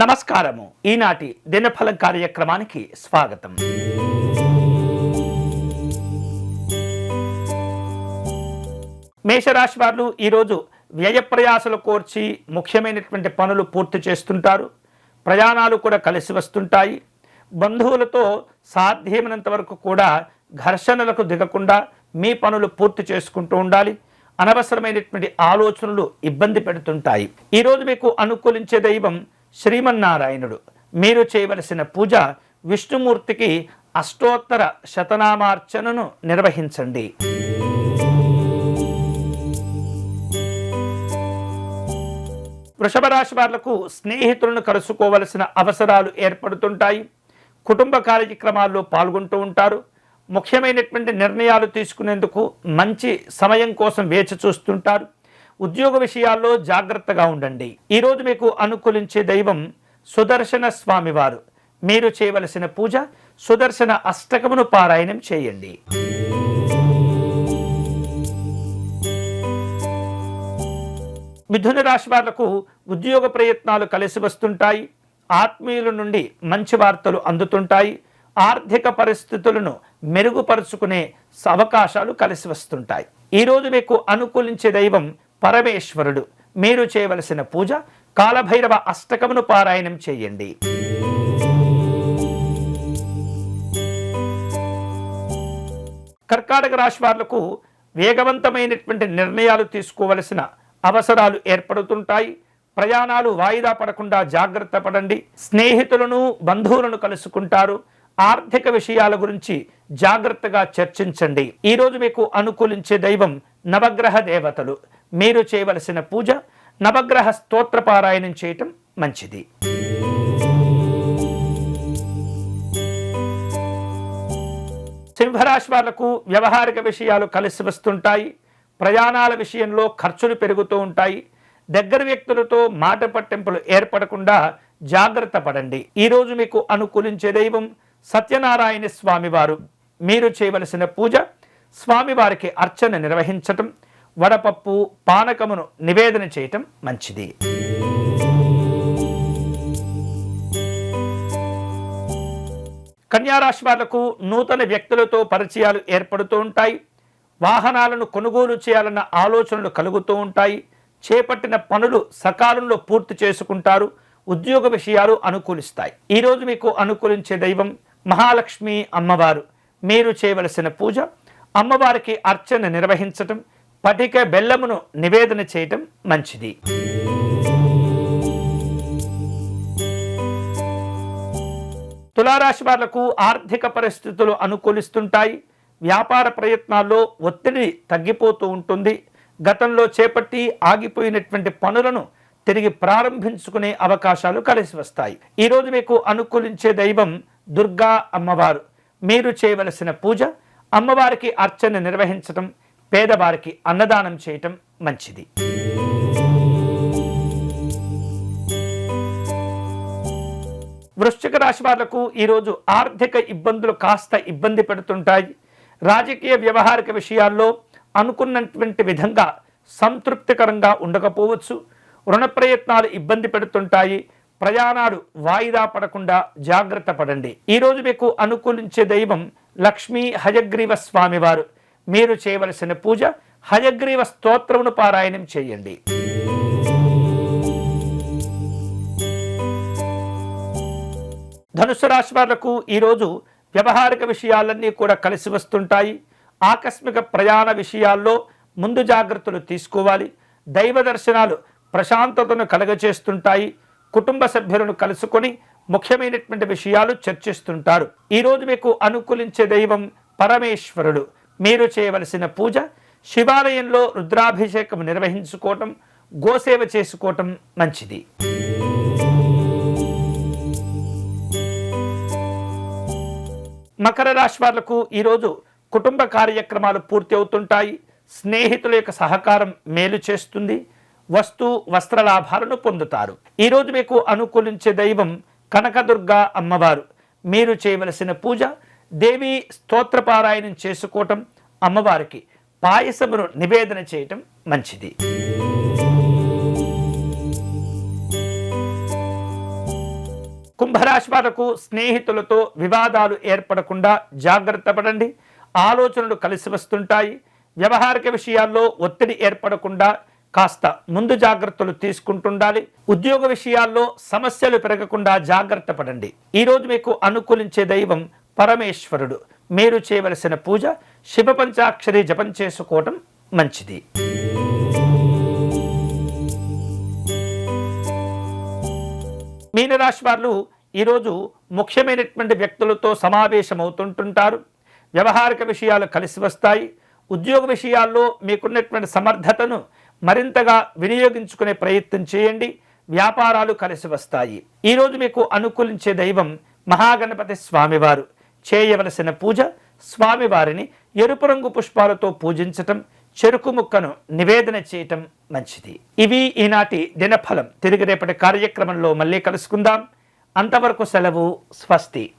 నమస్కారము. ఈనాటి దినఫలం కార్యక్రమానికి స్వాగతం. మేషరాశి వారు ఈరోజు వ్యయ ప్రయాసలు కోర్చి ముఖ్యమైనటువంటి పనులు పూర్తి చేస్తుంటారు. ప్రయాణాలు కూడా కలిసి వస్తుంటాయి. బంధువులతో సాధ్యమైనంత వరకు కూడా ఘర్షణలకు దిగకుండా మీ పనులు పూర్తి చేసుకుంటూ ఉండాలి. అనవసరమైనటువంటి ఆలోచనలు ఇబ్బంది పెడుతుంటాయి. ఈరోజు మీకు అనుకూలించే దైవం శ్రీమన్నారాయణుడు. మీరు చేయవలసిన పూజ విష్ణుమూర్తికి అష్టోత్తర శతనామార్చనను నిర్వహించండి. వృషభ రాశి వాళ్ళకు స్నేహితులను కలుసుకోవలసిన అవసరాలు ఏర్పడుతుంటాయి. కుటుంబ కార్యక్రమాల్లో పాల్గొంటూ ఉంటారు. ముఖ్యమైనటువంటి నిర్ణయాలు తీసుకునేందుకు మంచి సమయం కోసం వేచి చూస్తుంటారు. ఉద్యోగ విషయాల్లో జాగ్రత్తగా ఉండండి. ఈరోజు మీకు అనుకూలించే దైవం సుదర్శన స్వామివారు. మీరు చేయవలసిన పూజ సుదర్శన అష్టకమును పారాయణం చేయండి. మిథున రాశి వాళ్ళకు ఉద్యోగ ప్రయత్నాలు కలిసి వస్తుంటాయి. ఆత్మీయుల నుండి మంచి వార్తలు అందుతుంటాయి. ఆర్థిక పరిస్థితులను మెరుగుపరుచుకునే అవకాశాలు కలిసి వస్తుంటాయి. ఈరోజు మీకు అనుకూలించే దైవం పరమేశ్వరుడు. మీరు చేయవలసిన పూజ కాలభైరవ అష్టకమును పారాయణం చేయండి. కర్కాటక రాశి వాళ్ళకు వేగవంతమైనటువంటి నిర్ణయాలు తీసుకోవలసిన అవసరాలు ఏర్పడుతుంటాయి. ప్రయాణాలు వాయిదా పడకుండా జాగ్రత్త పడండి. స్నేహితులను బంధువులను కలుసుకుంటారు. ఆర్థిక విషయాల గురించి జాగ్రత్తగా చర్చించండి. ఈరోజు మీకు అనుకూలించే దైవం నవగ్రహ దేవతలు. మీరు చేయవలసిన పూజ నవగ్రహ స్తోత్ర పారాయణం చేయటం మంచిది. సింహరాశి వాళ్ళకు వ్యవహారిక విషయాలు కలిసి వస్తుంటాయి. ప్రయాణాల విషయంలో ఖర్చులు పెరుగుతూ ఉంటాయి. దగ్గర వ్యక్తులతో మాట పట్టింపులు ఏర్పడకుండా జాగ్రత్త పడండి. ఈరోజు మీకు అనుకూలించే దైవం సత్యనారాయణ స్వామివారు. మీరు చేయవలసిన పూజ స్వామివారికి అర్చన నిర్వహించటం వడపప్పు పానకమును నివేదన చేయటం మంచిది. కన్యారాశి వాళ్ళకు నూతన వ్యక్తులతో పరిచయాలు ఏర్పడుతూ ఉంటాయి. వాహనాలను కొనుగోలు చేయాలన్న ఆలోచనలు కలుగుతూ ఉంటాయి. చేపట్టిన పనులు సకాలంలో పూర్తి చేసుకుంటారు. ఉద్యోగ విషయాలు అనుకూలిస్తాయి. ఈరోజు మీకు అనుకూలించే దైవం మహాలక్ష్మి అమ్మవారు. మీరు చేయవలసిన పూజ అమ్మవారికి అర్చన నిర్వహించటం పటిక బెల్లమును నివేదన చేయటం మంచిది. తులారాశి వాళ్ళకు ఆర్థిక పరిస్థితులు అనుకూలిస్తుంటాయి. వ్యాపార ప్రయత్నాల్లో ఒత్తిడి తగ్గిపోతూ ఉంటుంది. గతంలో చేపట్టి ఆగిపోయినటువంటి పనులను తిరిగి ప్రారంభించుకునే అవకాశాలు కలిసి వస్తాయి. ఈరోజు మీకు అనుకూలించే దైవం దుర్గా అమ్మవారు. మీరు చేయవలసిన పూజ అమ్మవారికి అర్చన నిర్వహించటం పేదవారికి అన్నదానం చేయటం మంచిది. వృశ్చిక రాశి వాళ్ళకు ఈరోజు ఆర్థిక ఇబ్బందులు కాస్త ఇబ్బంది పెడుతుంటాయి. రాజకీయ వ్యవహారిక విషయాల్లో అనుకున్నటువంటి విధంగా సంతృప్తికరంగా ఉండకపోవచ్చు. రుణ ప్రయత్నాలు ఇబ్బంది పెడుతుంటాయి. ప్రయాణాలు వాయిదా పడకుండా జాగ్రత్త పడండి. ఈరోజు మీకు అనుకూలించే దైవం లక్ష్మీ హయగ్రీవ స్వామివారు. మీరు చేయవలసిన పూజ హయగ్రీవ స్తోత్రమును పారాయణం చేయండి. ధనుసు రాశి వాళ్ళకు ఈరోజు వ్యవహారిక విషయాలన్నీ కూడా కలిసి వస్తుంటాయి. ఆకస్మిక ప్రయాణ విషయాల్లో ముందు జాగ్రత్తలు తీసుకోవాలి. దైవ దర్శనాలు ప్రశాంతతను కలగచేస్తుంటాయి కుటుంబ సభ్యులను కలుసుకొని ముఖ్యమైనటువంటి విషయాలు చర్చిస్తుంటారు. ఈరోజు మీకు అనుకూలించే దైవం పరమేశ్వరుడు. మీరు చేయవలసిన పూజ శివాలయంలో రుద్రాభిషేకం నిర్వహించుకోవటం గోసేవ చేసుకోవటం మంచిది. మకర రాశి వాళ్ళకు ఈరోజు కుటుంబ కార్యక్రమాలు పూర్తి అవుతుంటాయి. స్నేహితుల యొక్క సహకారం మేలు చేస్తుంది. వస్తు వస్త్ర లాభాలను పొందుతారు. ఈరోజు మీకు అనుకూలించే దైవం కనకదుర్గ అమ్మవారు. మీరు చేయవలసిన పూజ దేవి స్తోత్రపారాయణం చేసుకోవటం అమ్మవారికి పాయసమును నివేదన చేయటం మంచిది. కుంభరాశి వారకు స్నేహితులతో వివాదాలు ఏర్పడకుండా జాగ్రత్త పడండి. ఆలోచనలు కలిసి వస్తుంటాయి. వ్యవహారిక విషయాల్లో ఒత్తిడి ఏర్పడకుండా కాస్త ముందు జాగ్రత్తలు తీసుకుంటుండాలి. ఉద్యోగ విషయాల్లో సమస్యలు పెరగకుండా జాగ్రత్త పడండి. ఈరోజు మీకు అనుకూలించే దైవం పరమేశ్వరుడు. మీరు చేయవలసిన పూజ శివ పంచాక్షరి జపం చేసుకోవటం మంచిది. మీనరాశి వారు ఈరోజు ముఖ్యమైనటువంటి వ్యక్తులతో సమావేశమవుతుంటుంటారు. వ్యవహారిక విషయాలు కలిసి వస్తాయి. ఉద్యోగ విషయాల్లో మీకున్నటువంటి సమర్థతను మరింతగా వినియోగించుకునే ప్రయత్నం చేయండి. వ్యాపారాలు కలిసి వస్తాయి. ఈరోజు మీకు అనుకూలించే దైవం మహాగణపతి స్వామివారు. చేయవలసిన పూజ స్వామివారిని ఎరుపు రంగు పుష్పాలతో పూజించటం చెరుకు ముక్కను నివేదన చేయటం మంచిది. ఇవి ఈనాటి దినఫలం. తిరిగి రేపటి కార్యక్రమంలో మళ్ళీ కలుసుకుందాం. అంతవరకు సెలవు స్వస్తి.